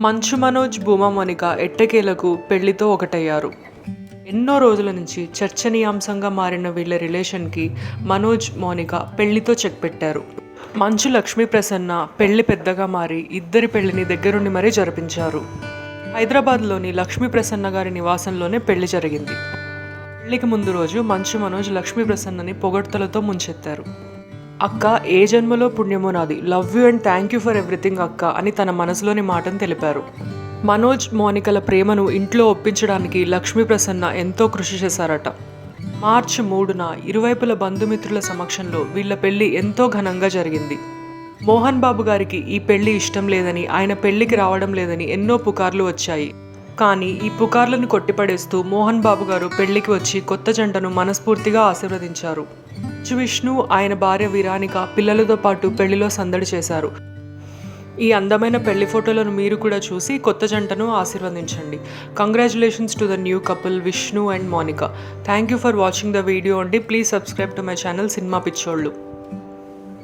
Manchu Manoj Bhuma Monica ఎట్టకేలకు పెళ్ళితో ఒకటయ్యారు. ఎన్నో రోజుల నుంచి చర్చనీయాంశంగా మారిన వీళ్ళ రిలేషన్కి మనోజ్ మోనిక పెళ్ళితో చెక్ పెట్టారు. మంచు లక్ష్మీ ప్రసన్న పెళ్ళి పెద్దగా మారి ఇద్దరి పెళ్ళిని దగ్గరుండి మరీ జరిపించారు. హైదరాబాద్లోని లక్ష్మీ ప్రసన్న గారి నివాసంలోనే పెళ్ళి జరిగింది. పెళ్ళికి ముందు రోజు మంచు మనోజ్ లక్ష్మీ ప్రసన్నని పొగడ్తలతో ముంచెత్తారు. అక్క ఏ జన్మలో పుణ్యమో నాది. Love you and thank you for everything అక్క అని తన మనసులోని మాటను తెలిపారు. మనోజ్ మోనికల ప్రేమను ఇంట్లో ఒప్పించడానికి లక్ష్మీ ప్రసన్న ఎంతో కృషి చేశారట. మార్చి మూడున ఇరువైపుల బంధుమిత్రుల సమక్షంలో వీళ్ళ పెళ్ళి ఎంతో ఘనంగా జరిగింది. మోహన్ బాబు గారికి ఈ పెళ్ళి ఇష్టం లేదని ఆయన పెళ్ళికి రావడం లేదని ఎన్నో పుకార్లు వచ్చాయి. కానీ ఈ పుకార్లను కొట్టిపడేస్తూ మోహన్ బాబు గారు పెళ్ళికి వచ్చి కొత్త జంటను మనస్ఫూర్తిగా ఆశీర్వదించారు. మంచు విష్ణు ఆయన భార్య విరానిక పిల్లలతో పాటు పెళ్ళిలో సందడి చేశారు. ఈ అందమైన పెళ్ళి ఫోటోలను మీరు కూడా చూసి కొత్త జంటను ఆశీర్వదించండి. Congratulations to the new couple Vishnu and Monika thank you for watching the video అండి. Please subscribe to my channel cinema Pichollu